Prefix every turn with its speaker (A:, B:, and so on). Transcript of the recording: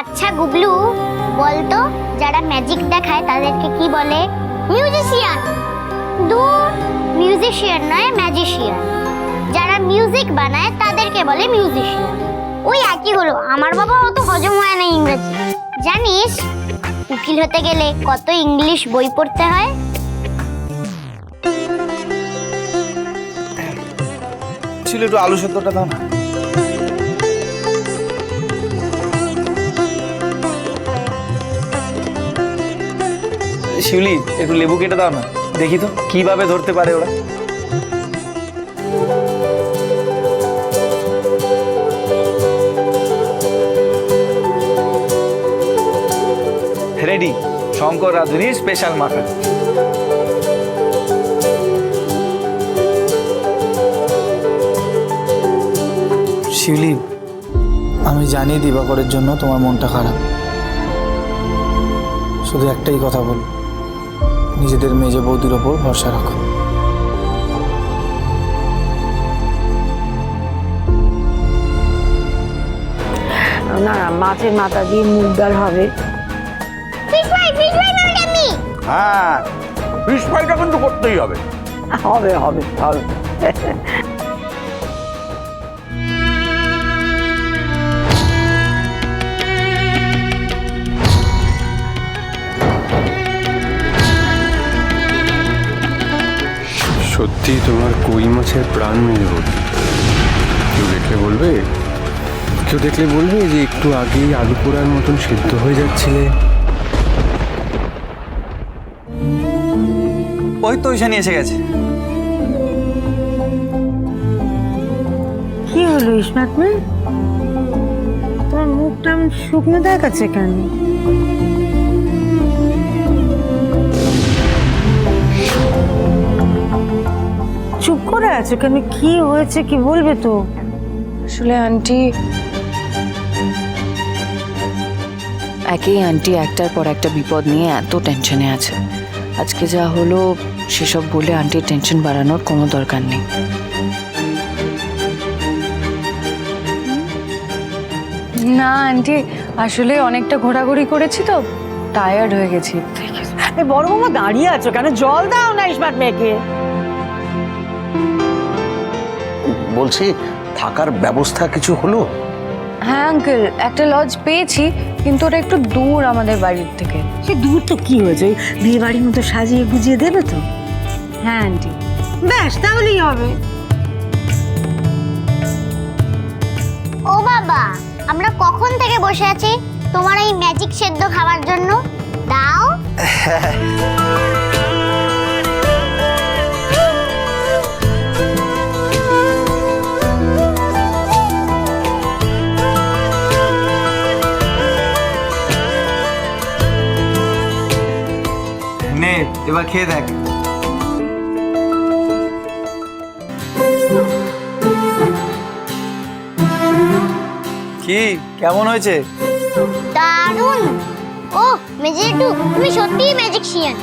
A: আচ্ছা গুবলু বলতো, যারা ম্যাজিক দেখায় তাদেরকে কি বলে? মিউজিশিয়ান দূর মিউজিশিয়ান নয় ম্যাজিশিয়ান যারা মিউজিক বানায় তাদেরকে বলে মিউজিশিয়ান ওই একই হলো, আমার বাবা অত হজম হয় না ইংরেজি। জানিস, উকিল হতে গেলে কত ইংলিশ বই পড়তে হয়?
B: ছিল একটু আলু সেদ্ধটা দাও না। শিউলি, একটু লেবু কেটে দাও না। দেখি তো, কীভাবে ধরতে পারে ওরা? রেডি শঙ্কর রাধুনির স্পেশাল মাখা শিউলি, আমি জানি দিবাকরের জন্য তোমার মনটা খারাপ। শুধু একটাই কথা বল। নিজেদের মেজে বৌদির ওপর ভরসা রাখো।
C: না না মাছের মাথা দিয়ে মুগ ডাল হবে।
D: হ্যাঁ ফিশ ফ্রাইটা কিন্তু করতেই হবে।
C: হবে হবে হবে।
E: সত্যি তোমার কই মাছের প্রাণ মেরে বলি কেউ দেখলে বলবে? কেউ দেখলে বলবে যে একটু আগেই আলু পোড়ার মতন সেদ্ধ হয়ে যাচ্ছিলে?
B: ওই তো ওইখানে এসে গেছে।
C: কি হলো ইসমাত মে? তোমার মুখটা শুকনো দেখাচ্ছে কেন? আছো কেন? কি হয়েছে? কি বলবে তো?
F: আসলে আন্টি একেই আন্টি একটার পর একটা বিপদ নিয়ে এত টেনশনে আছে। আজকে যা হলো সেসব বলে আন্টির টেনশন বাড়ানোর কোনো দরকার নেই। না আন্টি আসলে অনেকটা ঘোরাঘুরি করেছি তো টায়ার্ড হয়ে গেছি।
C: বড় মামা দাঁড়িয়ে আছো কেন? জল দাও না ইসমাত মেয়েকে।
D: বলছি থাকার ব্যবস্থা কিছু হলো?
F: হ্যাঁ আঙ্কেল একটা লজ পেয়েছি কিন্তু ওটা একটু দূর আমাদের বাড়ির থেকে।
C: সে দূর তো কি হয়েছে? ওই বিয়ে বাড়ির মতো সাজিয়ে গুজিয়ে দেবে তো? হ্যাঁ আন্টি ব্যাস তাহলেই হবে।
A: ও বাবা আমরা কখন থেকে বসে আছি? তোমার এই ম্যাজিক সেদ্ধ খাওয়ার জন্য? দাও।
B: নে এবার খেয়ে দেখ। কি কেমন হয়েছে?
A: দারুণ। ও মেজেটু তুমি সত্যিই ম্যাজিক শিয়ান।